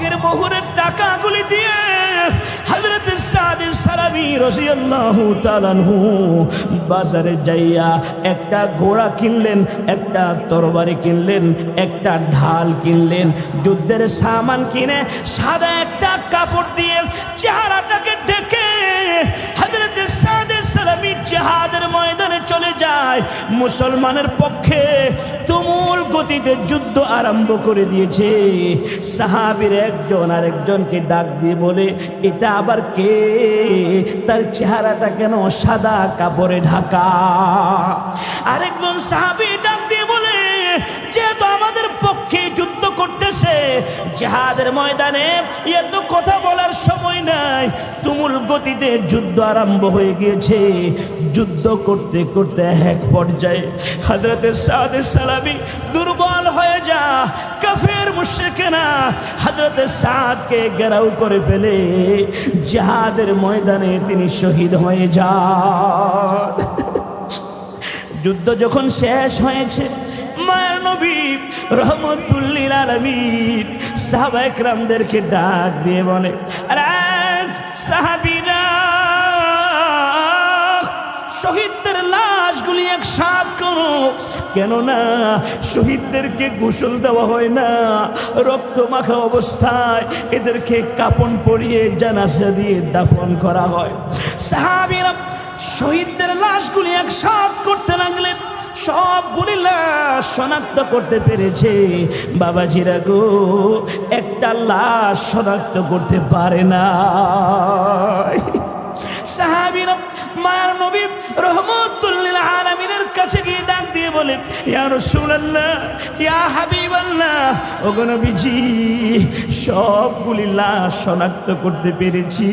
হকের মোহরের টাকাগুলি দিয়ে হজরত সাদ সালামি রসিয়াল্লাহু তালানহু বাজারে যাইয়া একটা ঘোড়া কিনলেন, একটা তরবারি কিনলেন, একটা ঢাল কিনলেন, যুদ্ধের সামান কিনে সাদা একটা কাপড় দিয়ে চেহারাটাকে ডেকে হজরত সাদ সালামি জেহাদের ময়দানে চলে যায়। মুসলমানের পক্ষে গতিতে যুদ্ধ আরম্ভ করে দিয়েছে। সাহাবির একজন আর একজনকে ডাক দিয়ে বলে, এটা আবার কে? তার চেহারাটা কেন সাদা কাপড়ে ঢাকা? আরেকজন সাহাবি ডাক জেহাদের ময়দানে এত কথা বলার সময় নাই। তুমুল গতিতে যুদ্ধ আরম্ভ হয়ে গিয়েছে। যুদ্ধ করতে করতে এক পর্যায়ে হাজরতের সাদের সালামি দুর্বল হয়ে যা, কাফের মুশ্রিকেনা হাজরতের সাদকে গেরাও করে ফেলে। জাহাদের ময়দানে তিনি শহীদ হয়ে যান। যুদ্ধ যখন শেষ হয়েছে মায়ের নবী রহমতুল্লিল আলমিন। সাহাবা একরামদেরকে ডাক দিয়ে বলে সাহাবিরা, শহীদদের লাশগুলি একসাথ করো। কেননা শহীদদেরকে গোসল দেওয়া হয় না। রক্ত মাখা অবস্থায় এদেরকে কাপন পরিয়ে জানাসা দিয়ে দাফন করা হয়। সাহাবিরা শহীদদের লাশগুলি একসাথ করতে লাগলেন। সবগুলি লাশ শনাক্ত করতে পেরেছে। বাবাজিরা গো, একটা লাশ শনাক্ত করতে পারে না। সাহাবিরা, মায়ার নবী রহমতুল্লিল ইয়া রাসূলুল্লাহ, ইয়া হাবিবাল্লাহ, ওগো নবীজি, সবগুলি লাশ শনাক্ত করতে পেরেছি,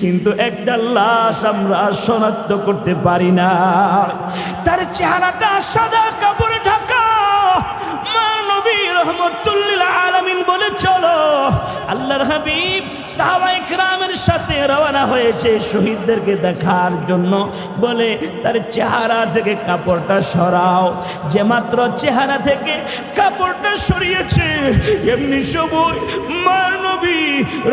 কিন্তু একটা লাশ আমরা শনাক্ত করতে পারি না। তার চেহারাটা সাদা কাপড়ে ঢাকা। নবী রহমতুল্লিল আলমিন বলে, চলো, আল্লাহর হাবিব সাহাবাই গ্রামের সাথে রওনা হয়েছে শহীদদেরকে দেখার জন্য। বলে, তার চেহারা থেকে কাপড়টা সরাও। যে মাত্র চেহারা থেকে কাপড়টা সরিয়েছে, এমনি সময় মার নবী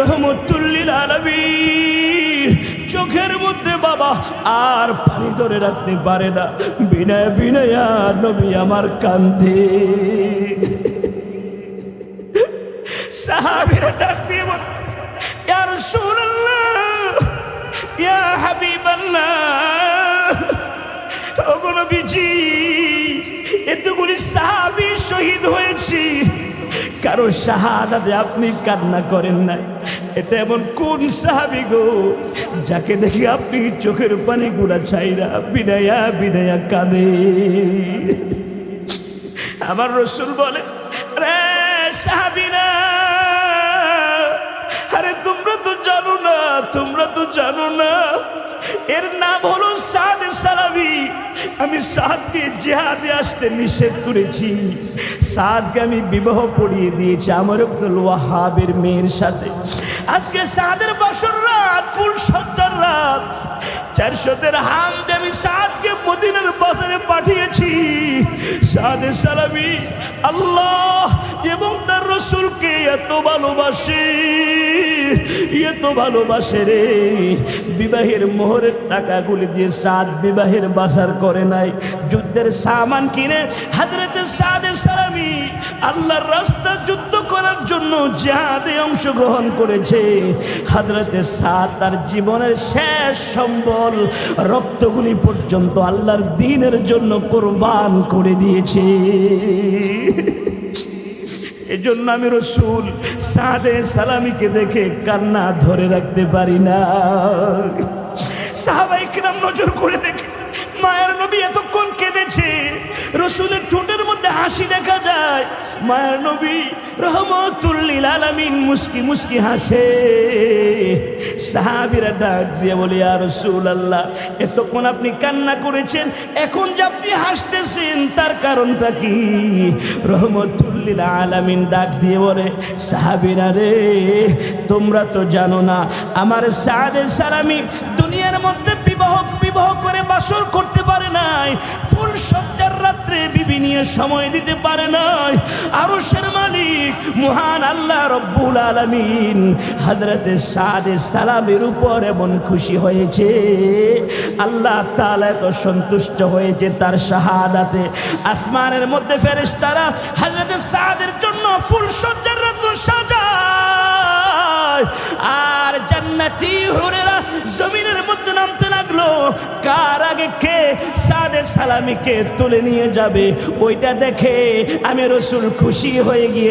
রহমতুল্লিল আলমিন। চোখের মধ্যে বাবা আর পানি ধরে রাখতে পারে না। বিনয়, বিনয়া নবী আমার কান্ধে সাহাবিরা ডাক দিয়ে বল ইয়া রাসূলুল্লাহ ইয়া হাবিবাল্লাহ ওগো নবীজি, এতগুলি সাহাবী শহীদ হয়েছি। কারও শাহাদাতে আপনি কান্না করেন নাই। এটা এমন কোন সাহাবি গো, যাকে দেখি আপনি চোখের পানি গুলা চাইরা বিনায়া বিনায়া কাঁদে? আমার রসুল বলে রে সাহাবিনা জানো না? এর নাম হলো সাদ সালামি। আমি সাদকে জেহাদে আসতে নিষেধ করেছি। সাদকে আমি বিবাহ পড়িয়ে দিয়েছি আমার আব্দুল ওয়াহাবের মেয়ের সাথে। আজকে সাদের বছর রাত, ফুল সজ্জার রাত। চারশোদের হাম দিয়ে আমি সাদকে মদিনার বাজারে পাঠিয়েছি। সাদে সালামি আল্লাহ এবং তার রসুলকে এত ভালোবাসে। এত ভালোবাসে রে। বিবাহের মোহরের টাকাগুলি দিয়ে সাদ বিবাহের বাজার করে নাই। যুদ্ধের সামান কিনে হাজরতে সাদে সালামি আল্লাহর রাস্তা যুদ্ধ করার জন্য জাহাদে অংশগ্রহণ করেছে। হাজরতে সাদ তার জীবনের শেষ সম্বল রক্তগুলি পর্যন্ত আল্লাহর দিনের জন্য কোরবান করে দিয়েছে। এজন্য আমি রসুল সাদে সালামিকে দেখে কান্না ধরে রাখতে পারি না। সাহাবাইকে কিরাম নজর করে দেখে মায়ের নবী এতক্ষণ কেঁদেছে। রসুলের ঠোঁটের মধ্যে হাসি দেখা যায়। মায়ের নবী রহমতুল্লিল আলামিন মুস্কি মুস্কি হাসে। সাহাবিরা ডাক দিয়ে বলি আর রসুল আল্লাহ এতক্ষণ আপনি কান্না করেছেন, এখন যে আপনি হাসতেছেন, তার কারণটা কি? রহমতুল্লিল আলামিন ডাক দিয়ে বলে, সাহাবিরা রে, তোমরা তো জানো না, আমার সাদে সালামি দুনিয়ার মধ্যে বিবাহ বিবাহ করে বাসর করতে পারে নাই। ফুল সজ্জার রাত্রে সময় দিতে পারে নাই। আরশের মালিক, মহান আল্লাহ রব্বুল আলামিন হযরতে সাদে সালামের উপর এমন খুশি হয়েছে। আল্লাহ তাআলা এত সন্তুষ্ট হয়েছে তার শাহাদাতে। আসমানের মধ্যে ফেরেশতারা হযরতে সাদের জন্য ফুল সজ্জার রাত্র সাজায় আর জান্নাতি হুরেরা জমিনের মধ্যে নামতে লাগল। কার আগে কে সাদে সালামিকে তুলে নিয়ে যাবে? ওইটা দেখে আমি রসুল খুশি হয়ে গিয়ে